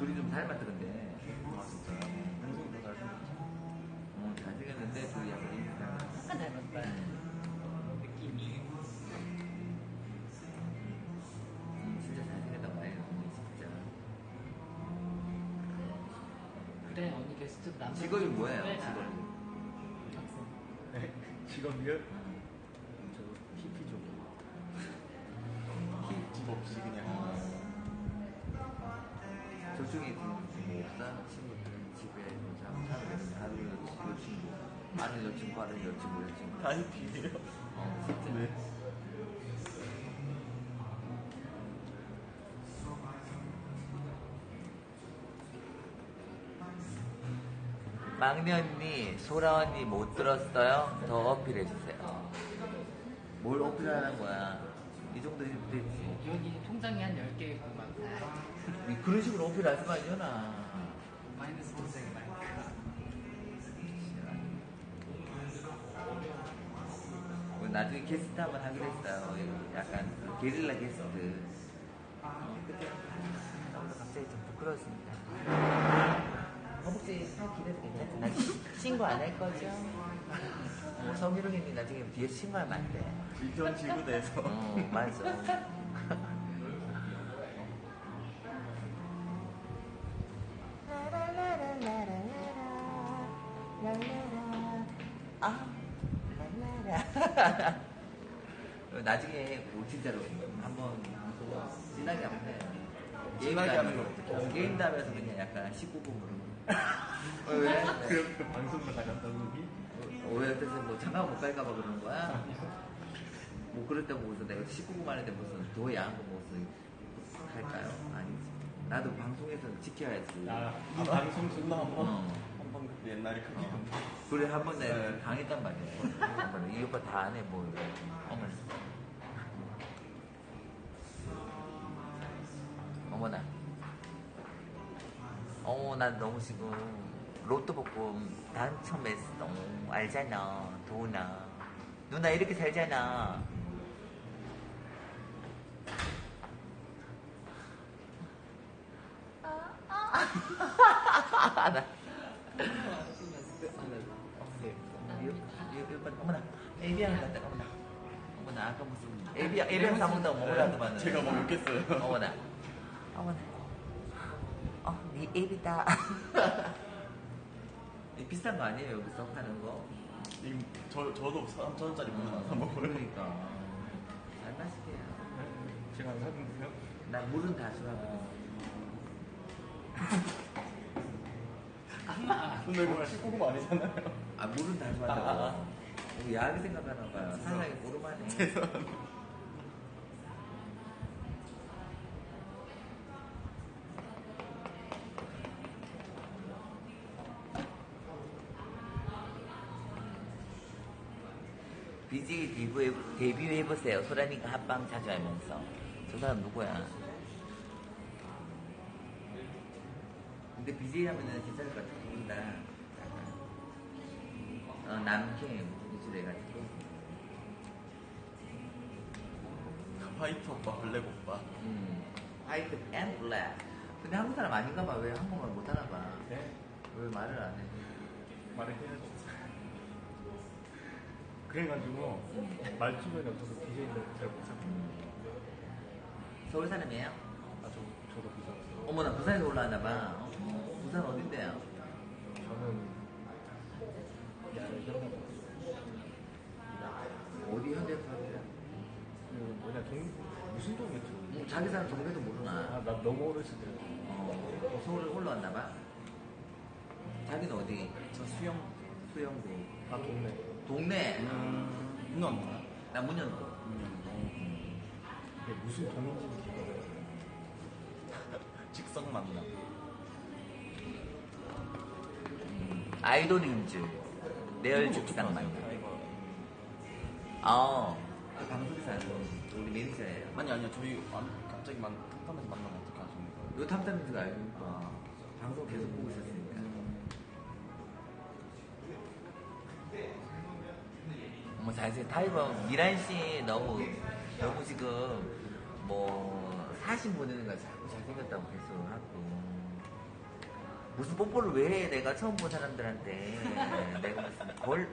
둘이 좀 닮았던데. 아 진짜 방송이 더 잘생겼죠 어, 잘생겼는데 둘이 약간 인상. 약간 닮았다. 느낌이. 음, 진짜 잘생겼단 말이에요, 언니 진짜. 그래 언니 게스트 남자. 직업이 뭐예요, 직업이? 학생. 네 직업이요? 뭐 없어? 친구들은 집에 뭐 자- 자면 하루 여- 여친구, 아는 여친구, 아는 여친구, 여친구. 다 PP예요? 어, 진짜. 네 막내 언니, 소라 언니 못 들었어요? 더 어필해주세요. 뭘 어필하는 거야? 이 정도 해도 되지. 여기 통장이 한 10개 있고 막 그런 식으로 어필하지 말잖아. 마이너스 통장이 많으니까. 뭐 나중에 게스트 한번 하기로 했어요. 약간 그 게릴라 게스트. 어, 그때 갑자기 좀 부끄러웠습니다. 허벅지 살 길어도 괜찮지? 나 신고 안할 거죠? 뭐 성희롱이니 나중에 뒤에서 신고하면 안 돼. 이전 지구대에서 어, 맞아. 아. 나중에 뭐 진짜로 한번 진하게 하면 돼. 진하게 하는 거 어떻게 하는 게임 다면서 그냥 약간 19금으로. 어, 왜? 그, 그 방송을 나간다는 얘기? 어, 왜 그래서 뭐 장가 못 갈까봐 그러는 거야? 뭐 그랬다고 무슨 내가 19금 하는데 무슨 더 야한 거 무슨 할까요? 아니지. 나도 방송에서 지켜야지. 아, 아 방송 존나 한 번 어. 한번 옛날에 그게 어. 그래 한 번 내가 네. 당했단 말이야. 한번 이 오빠 다 안 해, 뭐. 어머나. 어머나. 어, 난 너무 지금 로또 복권 당첨했어. 알잖아. 도나. 누나 이렇게 살잖아. 나. 어머나 에비앙 갔다 어머나 어머나 아까 무슨 에비앙 에비앙 사먹다가 먹으라도 봤는데 제가 뭐 먹겠어요. 어머나 어머나 이 비싼 거 아니에요 여기서 파는 거 이- 저, 저도 3천원짜리 물안 사먹어요. 그러니까 잘 마실게요 제가 안 사는데요? 난 물은 다 좋아하거든 근데 이거 19금 아니잖아요. 아 물은 다 아, 아. 좋아한다고 우리 야하게 생각하나 봐요 상상이 모르만해 죄송합니다. BJ 데뷔해, 데뷔해보세요. 소라니가 합방 자주 하면서. 저 사람 누구야? 근데 BJ 하면은 괜찮을 것 같아. 모른다. 어, 남캠 유출해가지고. 화이트 오빠, 블랙 오빠. 음. 화이트 앤 블랙. 근데 한국 사람 아닌가 봐. 왜 한국말 못하나 봐. 네? 왜 말을 안 해? 말을 해야죠. 그래가지고 말주변에 없어서 BJ를 잘 못하고 서울 사람이에요? 아, 저, 저도 비싸서 어머나, 부산에서 올라왔나 봐. 어, 부산 어딘데요? 저는 야외 어디 현대 사람이야? 그 뭐냐 동 무슨 동이었죠? 뭐 자기 사람 동네도 모르나? 아나 너무 어렸을 때. 어, 서울에 올라왔나 봐. 자기는 어디? 저 수영 수영구. 아 동네. 동네. 음. 문안 나요? 나 문현구. 이게 무슨 동인지 나요. 직성 만남. 아이돌인 줄. 내열 죽상 만나. 어. 그 방송사 우리 매니저예요. 아니 아니요 저희 안, 갑자기 만 탐탐에서 만나면 어떻게 하십니까? 요 탐탐인지가 알니까 방송 계속 보고 있었으니 까. 어머 잘생 타이거 미란 씨 너무 너무 지금 뭐 사진 보내는 거 자꾸 잘생겼다고 계속 하고 무슨 뽀뽀를 왜 해? 내가 처음 본 사람들한테. 내가 무슨 걸,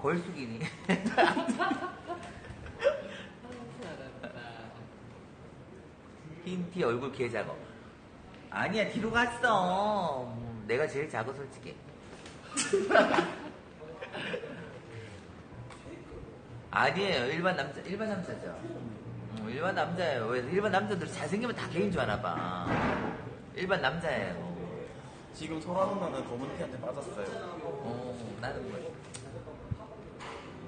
걸숙이니? 흰 티 얼굴 개 작어. 아니야, 뒤로 갔어. 음, 내가 제일 작아, 솔직히. 아니에요. 일반 남자, 일반 남자죠. 음, 일반 남자예요. 왜 일반 남자들 잘생기면 다 개인 줄 아나 봐. 일반 남자예요. 지금 소라 누나는 검은 티한테 빠졌어요. 어, 나는 뭐.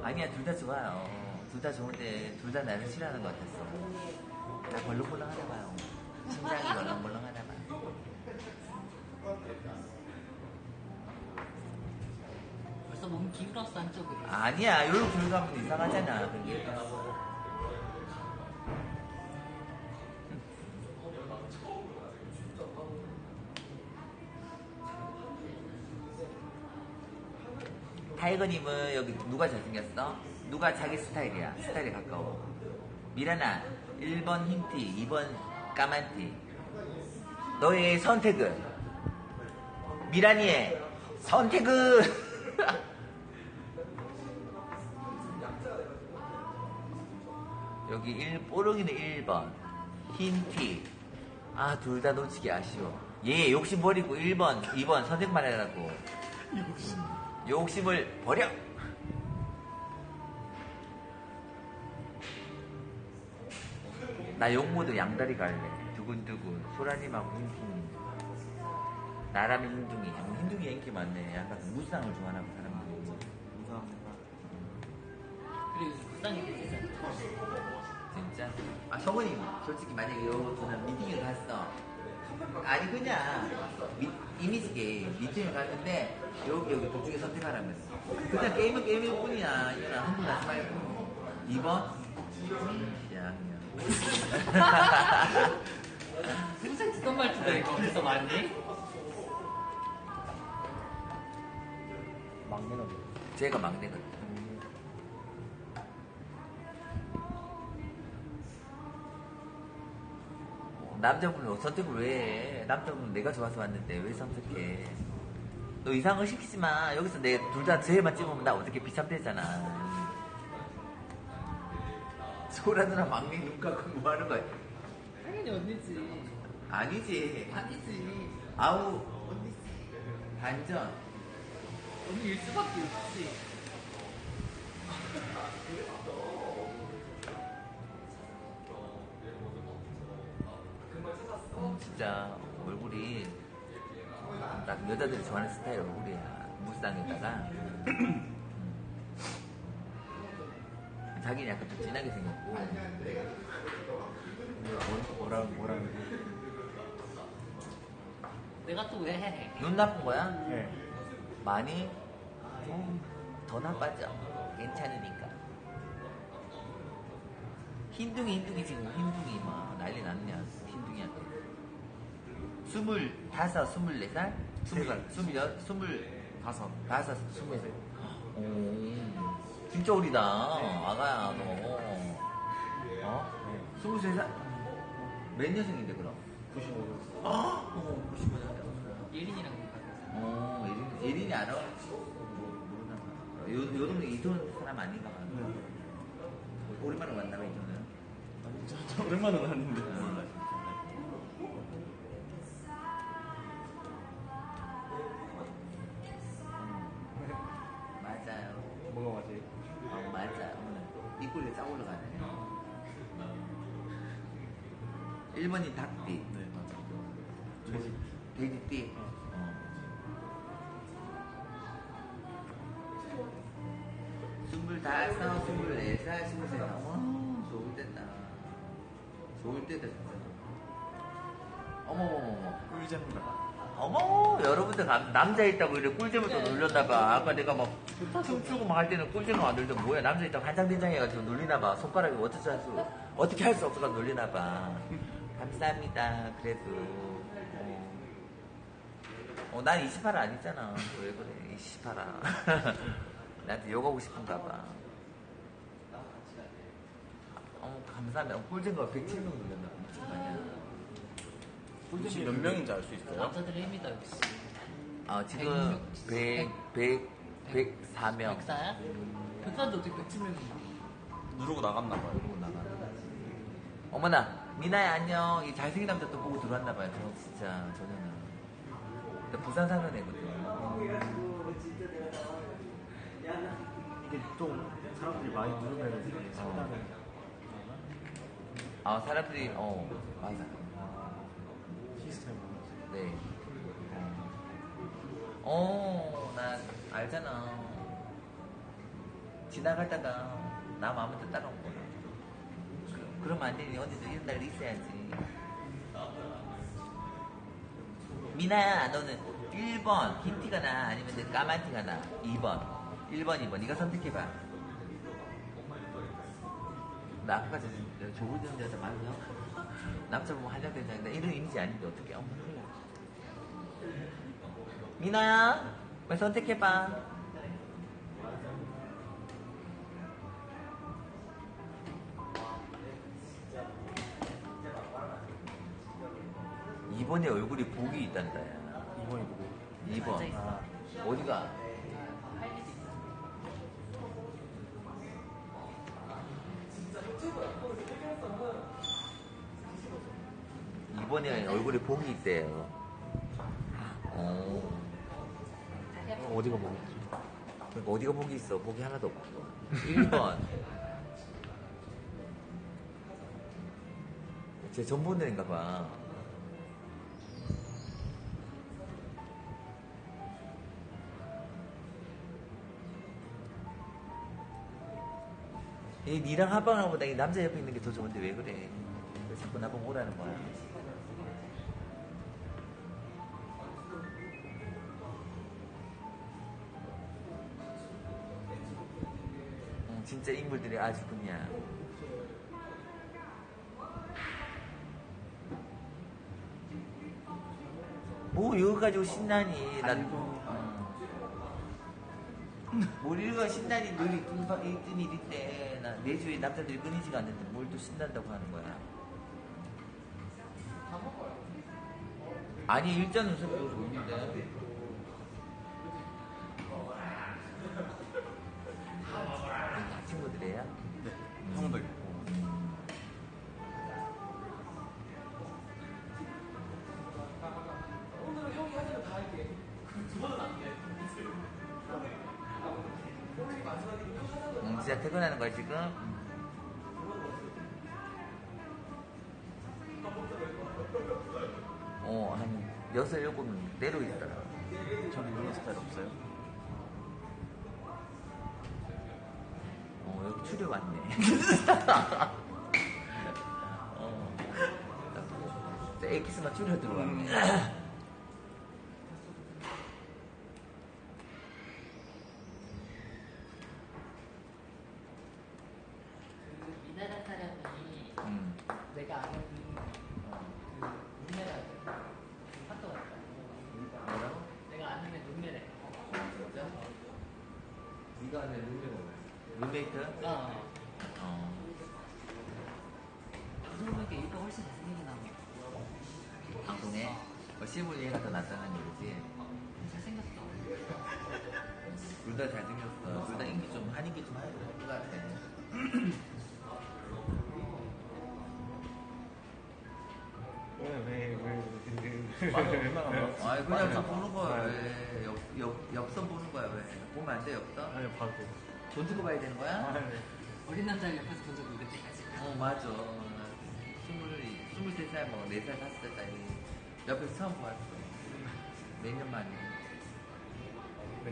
아니야, 둘 다 좋아요. 둘 다 좋은데, 둘 다 나를 싫어하는 것 같았어. 나 벌렁벌렁 하나 봐요. 심장이 벌렁벌렁 하나 봐. 벌써 몸 기울었어 한쪽으로. 아니야, 요렇게 들어가면 이상하잖아, 그게. 타이거님은 여기 누가 잘생겼어? 누가 자기 스타일이야? 스타일에 가까워. 미라나, 1번 흰티, 2번 까만티. 너의 선택은? 미라니의 선택은? 여기 1, 뽀록이는 1번. 흰 티. 아, 둘 다 놓치기 아쉬워. 얘 욕심 버리고 1번, 2번 선택만 해라고. 욕심. 욕심을 버려! 나 욕모드 양다리 갈래. 두근두근. 소라님하고 흰둥이. 나라면 흰둥이. 어, 흰둥이 인기 많네. 약간 무쌍을 좋아하나 봐, 사람들이. 감사합니다. 그리고 불쌍히 되잖아. 진짜? 아, 성원이 솔직히 만약에 여기서는 미팅을 갔어. 아니, 그냥 미, 이미지 게임 미팅을 갔는데 여기, 여기 둘 중에 선택하라면. 그냥 게임은 게임일 뿐이야. 이거는 한분 하지 말고. 2번? 야, 그냥. 평생 듣던 말투다 이거 어디서 많니? 막내는 제가 막내거든. 남자분을 선택을 왜 해? 남자분은 내가 좋아서 왔는데 왜 선택해? 너 이상을 시키지 마. 여기서 내 둘다 제일만 찍으면 나 어떻게 비참되잖아. 소라 누나 막내 눈 감고 뭐 하는 거야? 당연히 언니지. 아니지. 아니지. 아우, 반전. 언니일 수밖에 없지. 진짜 얼굴이 딱 여자들이 좋아하는 스타일 얼굴이야 무쌍에다가 음. 자기는 약간 좀 진하게 생겼고 뭐라 뭐라 내가 또 왜 해? 눈 나쁜 거야? 네. 많이? 어, 더 나빠져 괜찮으니까 흰둥이 흰둥이 지금 흰둥이 막 난리 났냐 흰둥이한테 스물 다섯 스물네 살? 스물 살. 스물 여 스물 다섯. 다섯 스물 살 오, 진짜 어리다 아가야 너 어? 스물 세 살? 몇 년생인데 그럼? 95. 어, 95년 예린이랑 가서. 어, 예린, 예린이 알아? 모르나 봐. 요, 요 동네 이돈 사람 아닌가 봐. 오랜만에 만나봐, 이돈은. 아니, 저, 저 오랜만은 아닌데. 1번이 닭띠. 네, 맞아. 돼지, 돼지띠. 어. 스물다섯, 스물네 살, 스물세 살. 어머, 좋을 때다. 좋을 때다, 진짜. 어머머머머. 꿀잼가. 어머, 여러분들 남- 남자 있다고 이래 꿀잼을 또 놀렸나봐. 아까 내가 막 춤추고 막 할 때는 꿀잼을 안 놀던 뭐야. 남자 있다고 한장된장 해가지고 놀리나봐. 손가락이 어떻게 할 수, 어떻게 할 수 없어서 놀리나봐. 감사합니다. 그래도. 어, 어, 난 28화 아니잖아. 왜 그래, 28화. 나한테 욕하고 싶은가 봐. 어, 감사합니다. 꿀잼가 107명 놀렸나 봐. 미친 거 아니야. 혹시 몇 명인지 알 수 있어요? 남자들의 힘이다 역시. 어, 지금 100, 100, 104명. 백사야? 백사인데 어떻게 백칠 명이 누르고 나갔나 봐요. 그러고 나가. 어머나, 미나야 안녕. 이 잘생긴 남자 또 보고 들어왔나 봐요. 저 진짜, 저녀는. 나 부산 사는 애거든. 이게 좀 사람들이 많이 누르면 상당히 아, 사람들이, 어, 맞아. 시스템으로 네. 어, 난 알잖아. 지나가다가 나 마음에 들 따라온 거야. 그, 그러면 안 되니 언제든 이런 날이 있어야지. 미나야, 너는 1번 흰 티가 나 아니면 내 까만 티가 나? 2번. 1번, 2번. 네가 선택해봐. 나 아까까지 조부전 여자 많이요? 남자 보면 한장된 장인데 이런 이미지 아닌데 어떻게 어머. 미나야 왜 선택해봐 이번에 얼굴이 복이 있단다 야 이번이 누구? 2번 아 어디가 이번에 얼굴에 복이 있대요 어. 어, 어디가 뭐겠지? 그러니까 어디가 복이 있어? 복이 하나도 없고. 1번. 제 전본능인가 봐. 이 니랑 합방하는 보다 이 남자 옆에 있는 게 더 좋은데 왜 그래? 왜 자꾸 나보고 오라는 거야? 응, 진짜 인물들이 아주 그냥 뭐 이거 가지고 신나니 난 응. 뭘 이거 신나니 늘 있던 있던 일인데 나 내주에 남자들이 끊이지가 않는데 뭘 또 신난다고 하는 거야? 아니 일전 우선 배우 좋은데 퇴근하는 거야 지금? 어, 한 여섯 일곱 명 내려 있더라. 저는 이런 스타일 없어요. 어, 여기 추려 왔네. 어, 딱 에키스만 추려 들어왔네. 아이, 그냥 좀 보는 거야, 왜. 옆, 옆, 옆선 보는 거야, 왜. 보면 안 돼, 옆선? 아니 봐도 돈 주고 봐야 되는 거야? 아, 어린 남자를 옆에서 본 적이 그때까지 어, 맞아. 나 스물, 스물세 살, 뭐, 네 살, 다섯 살까지 옆에서 처음 보았어. 몇 년 만에.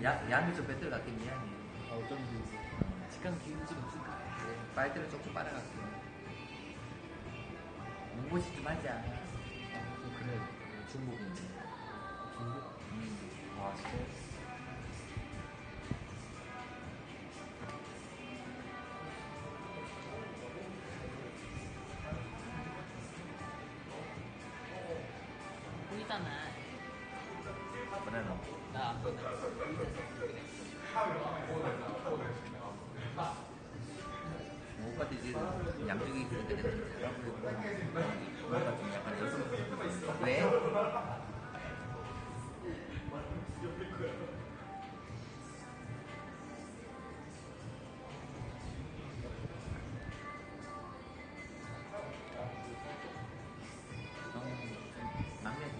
야, 양이 좀 뺏들 같긴 미안해. 아, 어쩐지 직감 기운 좀 없을까 네, 빨대를 쪽쪽 빨아갈게. 문고시 좀 하자. 좀 그래 중국인데. 중국 음. 아 진짜 보이잖아 뭐라 너. 나안 보네 오빠도 이제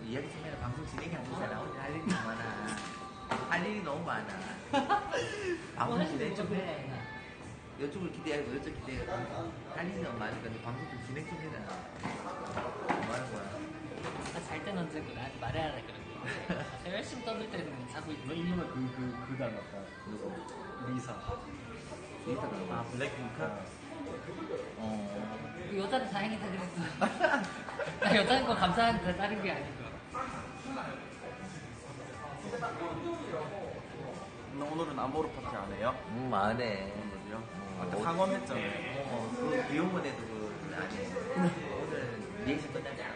이야기 좀 해라. 방송 진행이 안 되잖아. 오늘 할 일이 너무 많아. 할 일이 너무 많아. 방송 진행 좀 해. 이쪽을 기대하고 이쪽 기대하고 할 일이 너무 많으니까 너 방송 좀 진행 좀 해라. 뭐 하는 거야? 잘 때는 언제고 나한테 말해야 돼 그랬는데 내가 열심히 떠들 때는 자고 있어 너 이름은 그, 그, 그 닮았다. 누구? 리사. 리사 그런 아 거. 블랙핑크? 어. 그 여자는 다행이다 그랬어 나 여자인 거 감사한데 다른 게 아니고 너 오늘은 안보로 파티 안 해요? 음, 안 해. 오늘요? 어, 아까 어디- 상원 했잖아요. 어, 그 비용문에도 그안 해. 오늘 4시 끝나잖아.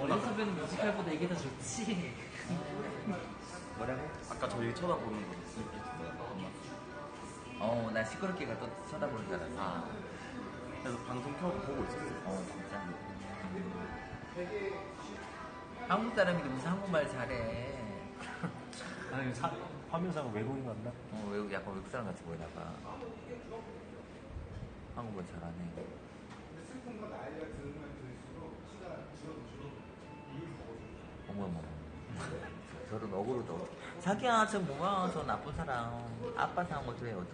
어린 선배는 뮤지컬보다 이게 더 좋지 뭐라고? 아까 저희 쳐다보는 거 느꼈어요. 엄마. 어, 나 시끄럽게 가 또 쳐다보는 줄 알았어. 아. 그래서 방송 켜고 보고 있었어요. 어, 진짜. 한국 사람인데 무슨 한국말 잘해. 아니, 사, 화면상은 외국인 같나? 어, 외국, 약간 외국 사람 같이 보이나 봐. 한국말 잘하네. 어머, 어머. 저런 어그로도 어떡해. 자기야, 저 뭐야, 저 나쁜 사람. 아빠 상한 어떻게 어떡해.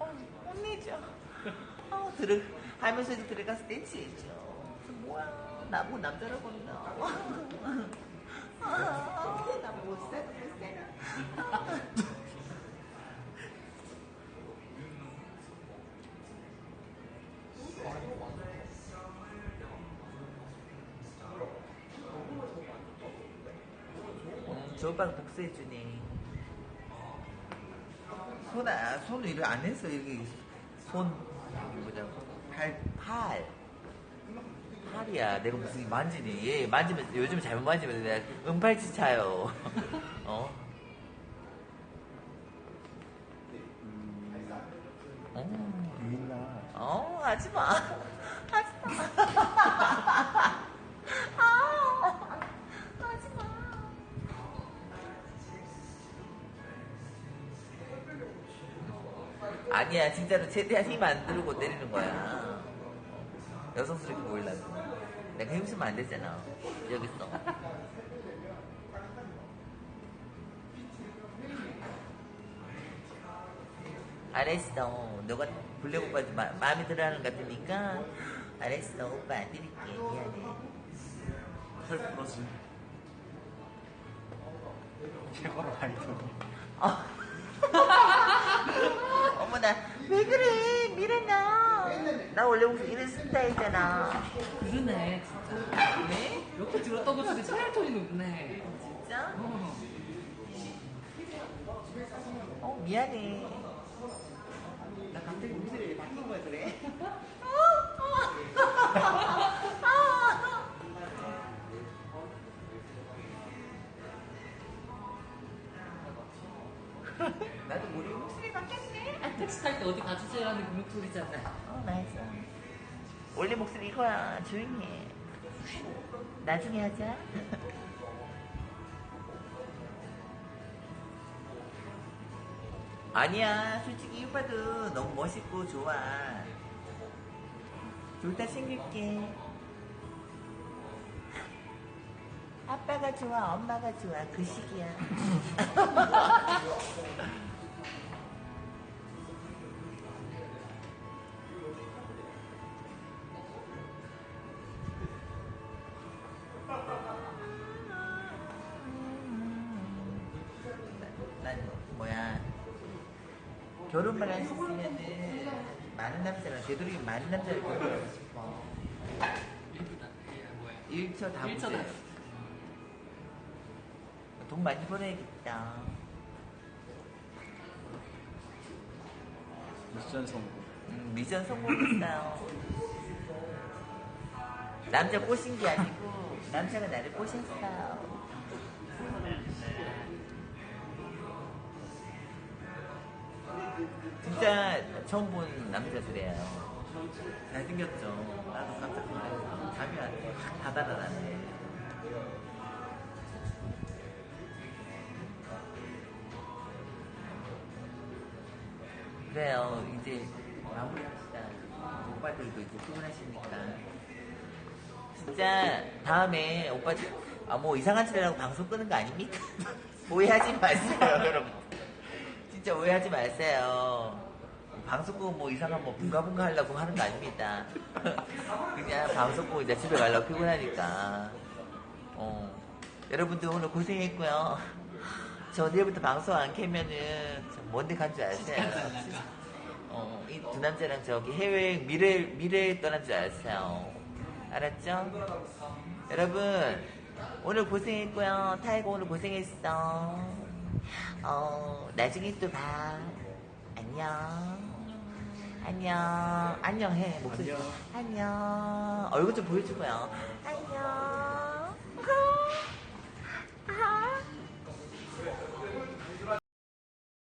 어, 혼내죠. 어, 들어, 하면서도 들어가서. 저 뭐야, 나보고 남자라고 한다. 아, 나못 살아, 못 살아. 음, 저 오빠가 복수해주네. 손, 아, 손을 이렇게 안 했어. 여기 손, 뭐냐고. 팔, 팔. 팔이야. 내가 무슨 만지니. 얘 만지면, 요즘 잘못 만지면 내가 은팔찌 차요. 어? 어, 유인나. 어, 하지 마. 진짜로 최대한 힘 안 들고 때리는 거야. 여성스럽게 보이려고. 내가 힘쓰면 안 되잖아. 여기 있어. 알았어. 너가 블랙 오빠한테 마, 마음에 들어 하는 것 같으니까. 알았어. 오빠 안 드릴게. 미안해. 털 부러지. 최고로 많이 들어. 어. 어머나, 왜 그래, 미란아. 나 원래 무슨 이런 스타일이잖아. 그러네 진짜 왜? 들었던 것 중에 차일 톤이 높네 진짜? 어. 어, 미안해. 나 갑자기 왜 바뀐 거야, 그래? 어디 가주세요 하는 그 목소리잖아 어, 맞아. 원래 목소리 이거야. 조용히 해. 나중에 하자. 아니야. 솔직히 이 오빠도 너무 멋있고 좋아. 둘 다 챙길게. 아빠가 좋아, 엄마가 좋아. 그 시기야. 결혼만 할 수 있으면은 많은 남자랑 되도록이면 많은 남자를 결혼하고 싶어 일부다 예, 뭐야 일처 다 일처 보세요. 다. 돈 많이 벌어야겠다 미션 성공. 음, 미션 성공했어요 남자 꼬신 게 아니고 남자가 나를 꼬셨어요 진짜 처음 본 남자들이에요 잘생겼죠 나도 깜짝 놀랐어 잠이 안 돼. 다 달아나네 그래요. 이제 마무리합시다. 오빠들도 이제 피곤하시니까. 진짜 다음에 오빠 아뭐 이상한 짓 하라고 방송 끄는 거 아닙니까? 오해하지 마세요, 여러분. 진짜 오해하지 마세요. 방송 끄고 뭐 이상한 뭐 bun가bun가 하려고 하는 거 아닙니다. 그냥 방송 끄고 이제 집에 가려고 피곤하니까. 어. 여러분들 오늘 고생했고요. 저 내일부터 방송 안 켜면은 저 뭔데 간 줄 아세요? 어, 이 두 남자랑 저기 해외 미래 미래에 떠난 줄 아세요? 알았죠? 여러분 오늘 고생했고요. 타이거 오늘 고생했어. 어, 나중에 또 봐. 안녕. 안녕. 안녕 해. 목소리. 안녕. 안녕. 얼굴 좀 보여주고요. 안녕. 아.